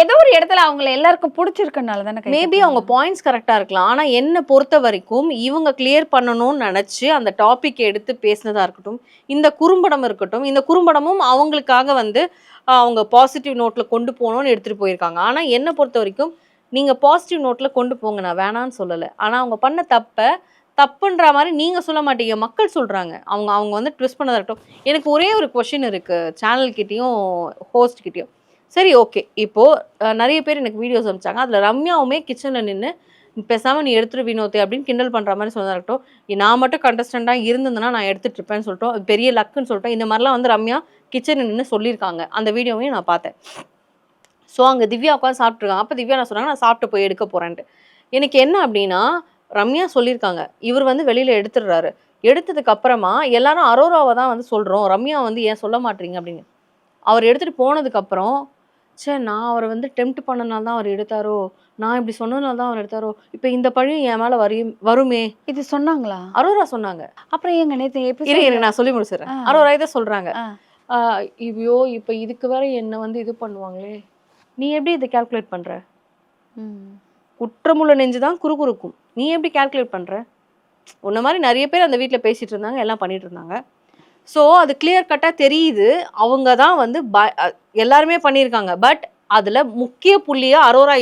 ஏதோ ஒரு இடத்துல அவங்கள எல்லாருக்கும் பிடிச்சிருக்கனால தானே மேபி அவங்க பாயிண்ட்ஸ் கரெக்டாக இருக்கலாம். ஆனால் என்னை பொறுத்த வரைக்கும் இவங்க கிளியர் பண்ணணும்னு நினச்சி அந்த டாபிக் எடுத்து பேசினதா இருக்கட்டும் இந்த குறும்படம் இருக்கட்டும் இந்த குறும்படமும் அவங்களுக்காக வந்து அவங்க பாசிட்டிவ் நோட்டில் கொண்டு போகணும்னு எடுத்துகிட்டு போயிருக்காங்க. ஆனால் என்னை பொறுத்த வரைக்கும் நீங்கள் பாசிட்டிவ் நோட்டில் கொண்டு போங்க. நான் வேணான்னு சொல்லலை. ஆனால் அவங்க பண்ண தப்பை தப்புன்ற மாதிரி நீங்கள் சொல்ல மாட்டீங்க. மக்கள் சொல்கிறாங்க அவங்க அவங்க வந்து ட்விஸ்ட் பண்ணதா இருக்கட்டும். எனக்கு ஒரே ஒரு கொஷின் இருக்குது சேனல்கிட்டேயும் ஹோஸ்ட்கிட்டேயும் சரி ஓகே இப்போது நிறைய பேர் எனக்கு வீடியோஸ் அனுப்பிச்சாங்க. அதில் ரம்யாவுமே கிச்சனில் நின்று பேசாமல் நீ எடுத்துரு வினோத்தை அப்படின்னு கிண்டல் பண்ணுற மாதிரி சொன்னதாக இருக்கட்டும். நான் மட்டும் கண்டஸ்டண்ட்டாக இருந்ததுன்னா நான் எடுத்துகிட்ருப்பேன் இருப்பேன்னு சொல்லிட்டோம். பெரிய லக்குன்னு சொல்லிட்டோம். இந்த மாதிரிலாம் வந்து ரம்யா கிச்சனில் நின்று சொல்லியிருக்காங்க. அந்த வீடியோவையும் நான் பார்த்தேன். ஸோ அங்கே திவ்யா உட்காந்து சாப்பிட்ருக்காங்க அப்போ திவ்யா நான் சொன்னாங்க? நான் சாப்பிட்டு போய் எடுக்க போகிறேன்ட்டு எனக்கு என்ன அப்படின்னா ரம்யா சொல்லியிருக்காங்க. இவர் வந்து வெளியில் எடுத்துடுறாரு. எடுத்ததுக்கு அப்புறமா எல்லாரும் அரோராவை தான் வந்து சொல்கிறோம் ரம்யா வந்து ஏன் சொல்ல மாட்டீங்க? அப்படின்னு. அவர் எடுத்துகிட்டு போனதுக்கப்புறம் ச்சே நான் அவரை வந்து டெம்ப்ட் பண்ணனால தான் அவர் எடுத்தாரோ? நான் இப்படி சொன்னதுனால தான் அவர் எடுத்தாரோ? இப்போ இந்த பழி என் மேலே வரும் வருமே? இது சொன்னாங்களா? அரோரா சொன்னாங்க. அப்புறம் எங்க நேத்து இரு எபிசோட் இரு நான் சொல்லி முடிச்சிடுறேன். ஆ. அரோரா இதை சொல்கிறாங்க ஆ. ஐயோ இப்போ இதுக்கு வேற என்ன வந்து இது பண்ணுவாங்களே? நீ எப்படி இதை கால்குலேட் பண்ணுற குற்றமுள்ள நெஞ்சு தான் குறுகுறுக்கும். நீ எப்படி கால்குலேட் பண்ற? உன்ன மாதிரி நிறைய பேர் அந்த வீட்டில் பேசிட்டு இருந்தாங்க எல்லாம் பண்ணிட்டு இருந்தாங்க. ஸோ அது கிளியர் கட்டாக தெரியுது. அவங்க தான் வந்து ப- எல்லாருமே பண்ணியிருக்காங்க. பட் அதில் முக்கிய புள்ளியாக அரோரா